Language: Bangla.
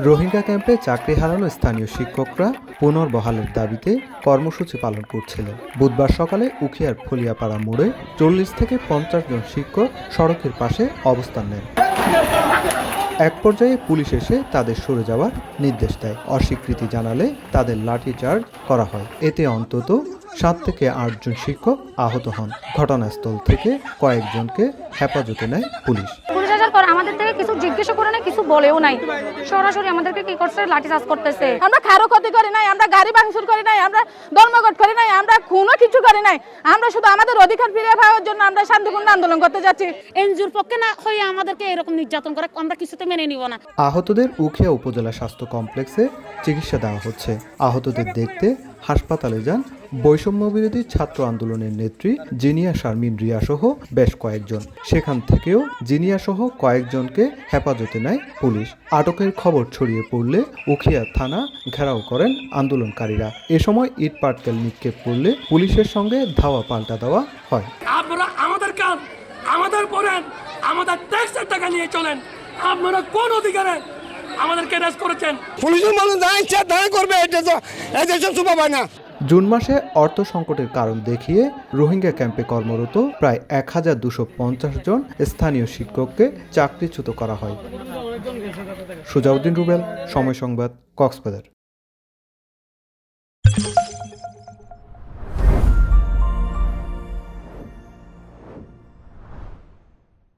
রোহিঙ্গা ক্যাম্পে চাকরি হারানো স্থানীয় শিক্ষকরা পুনর্বহালের দাবিতে কর্মসূচি পালন করছিলেন। বুধবার সকালে উখিয়ার ফলিয়াপাড়া মোড়ে চল্লিশ থেকে পঞ্চাশ জন শিক্ষক সড়কের পাশে অবস্থান নেন। এক পর্যায়ে পুলিশ এসে তাদের সরে যাওয়ার নির্দেশ দেয়। অস্বীকৃতি জানালে তাদের লাঠি লাঠিচার্জ করা হয়। এতে অন্তত সাত থেকে আটজন শিক্ষক আহত হন। ঘটনাস্থল থেকে কয়েকজনকে হেফাজতে নেয় পুলিশ। পর আমাদের থেকে কিছু জিজ্ঞেস করে নাই কিছু বলেও নাই। সরাসরি আমাদেরকে কি করছে? লাঠিচার্জ করতেছে। আমরা কারও ক্ষতি করি নাই আমরা গাড়ি ভাঙচুর করি নাই আমরা ধর্মঘট করি নাই আমরা খুনও কিছু করি নাই। আমরা শুধু আমাদের অধিকার ফিরে পাওয়ার জন্য আমরা শান্তিপূর্ণ আন্দোলন করতে যাচ্ছি। এনজিওর পক্ষে না হয়ে আমাদেরকে এরকম নির্যাতন করে আমরা কিছুতে মেনে নিব না। আহতদের উখিয়া উপজেলা স্বাস্থ্য কমপ্লেক্সে চিকিৎসা দেওয়া হচ্ছে। আহতদের দেখতে হাসপাতালে যান বৈষম্য বিরোধী ছাত্র আন্দোলনের নেত্রী জিনিয়া শারমিন রিয়া সহ বেশ কয়েকজন। সেখান থেকেও জিনিয়া সহ কয়েকজনকে হেফাজতে নেয় পুলিশ। আটকের খবর ছড়িয়ে পড়লে উখিয়া থানা ঘেরাও করেন আন্দোলনকারীরা। এ সময় ইট পাটকেল নিক্ষেপ করলে পুলিশের সঙ্গে ধাওয়া পাল্টা দেওয়া হয়। আপনারা আমাদের কাজ আমাদের পড়েন আমাদের ট্যাক্সের টাকা নিয়ে চলেন। আপনারা কোন অধিকারে আমাদেরকে অ্যারেস্ট করেছেন? পুলিশের মানুষ যা ইচ্ছা করবে এটা তো এই দেশের শোভা না। জুন মাসে অর্থ সংকটের কারণ দেখিয়ে রোহিঙ্গা ক্যাম্পে কর্মরত প্রায় এক হাজার দুশো পঞ্চাশ জন স্থানীয় শিক্ষককে চাকরিচ্যুত করা হয়। সুজাউদ্দিন রুবেল, সময় সংবাদ, কক্সবাজার।